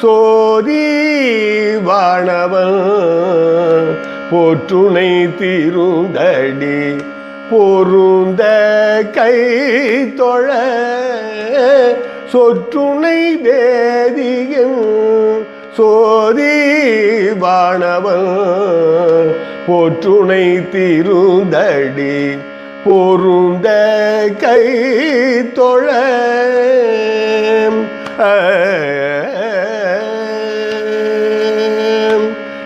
சோதி வாணவன் போற்றுணை திருந்தடி பொருந்த கை தொழ சொற்றுணை வேதியும் சோதி வாணவன் போற்றுணை திருந்தடி பொருந்த கை தொழ.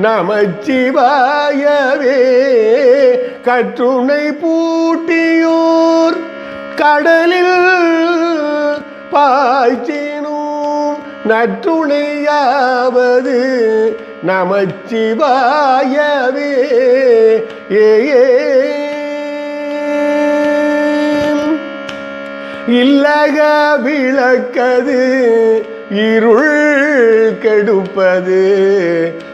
நமச்சிவாயவே கற்றுனை பூட்டியோர் கடலில் பாய்ச்சினும். நற்றுணையாவது நமச்சிவாயவே ஏ. இல்லக விளக்கது இருள் கெடுப்பது.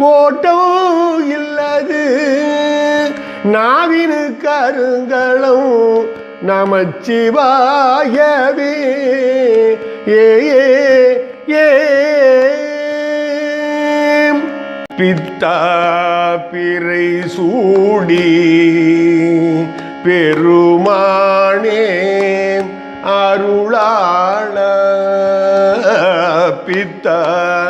கோட்டோ இல்லது. நாவினு கருங்களும் நமச்சிவாயவே. ஏ ஏ ஏ. பித்தா பிறை சூடி பெருமானே அருளாள. பித்தா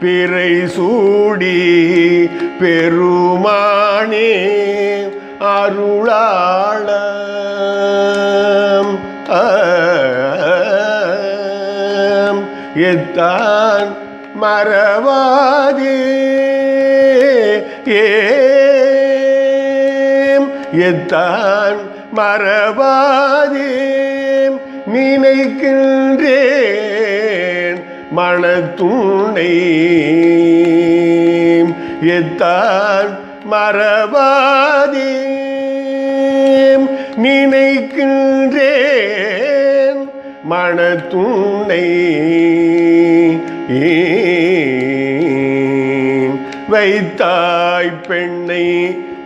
பிறை சூடி பெருமானே அருளாள எத்தான் மறவாதே. ஏம் எத்தான் மறவாதே. நினைக்கின்றேன் மனத்துணை எத்தான் மறவாதே. நினைக்கின்றேன் மனத்துணை வைத்தாய் பெண்ணை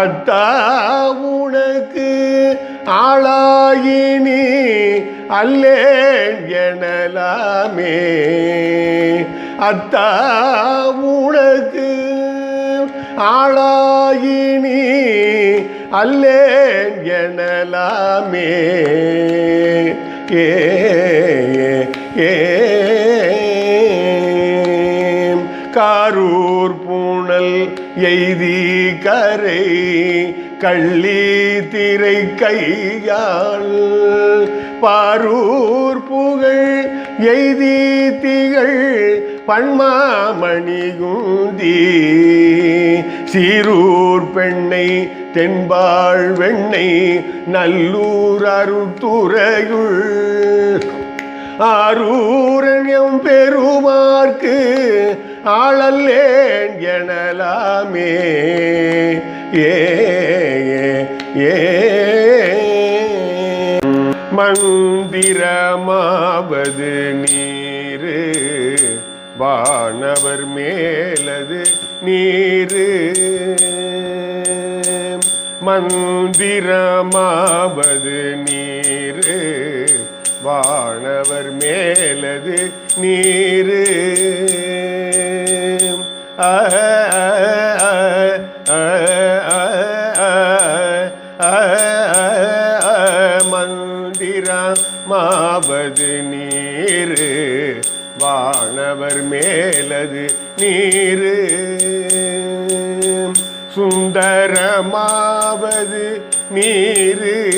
அத்தா உனக்கு ஆளாயினி அல்லேன் எனலாமே. அத்தா உனக்கு ஆளாயினி அல்லேன் எனலாமே. ஏ ஏ காரூர் பூனல் எய்தி கரை கள்ளி திரை கையால் பாரூர் புகழ் எய்தி திகழ் பன்மாமணிகுந்தி சீரூர் பெண்ணை தென்பாள் வெண்ணை நல்லூர் அருத்துறையுள் ஆரூரண்யம் பெருமார்க்கு ஆளல்லேன் எனலாமே. ஏ ஏ, ஏ. மந்திரமாவது நீரு வானவர் மேலது நீரு. மந்திரமாவது நீரு வானவர் மேலது நீரு. ஆ, ஆ, வானவர் மேலது நீர். சுந்தரமாவது நீரு.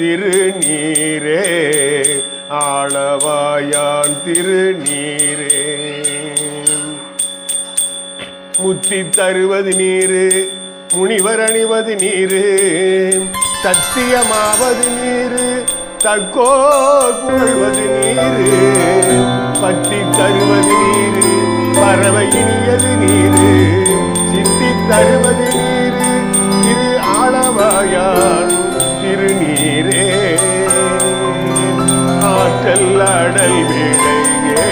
திருநீரே ஆளவாயான் திருநீரே. முத்தி தருவது நீரு முனிவர் அணிவது நீரு சத்தியமாவது நீரு தக்கோ புகழ்வது நீரு. பத்தி தருவது நீரு பறவை இனியது நீரு. சித்தி தருவது நீரு திரு ஆளவாயான் திருநீர். கல்லாடல் விடையே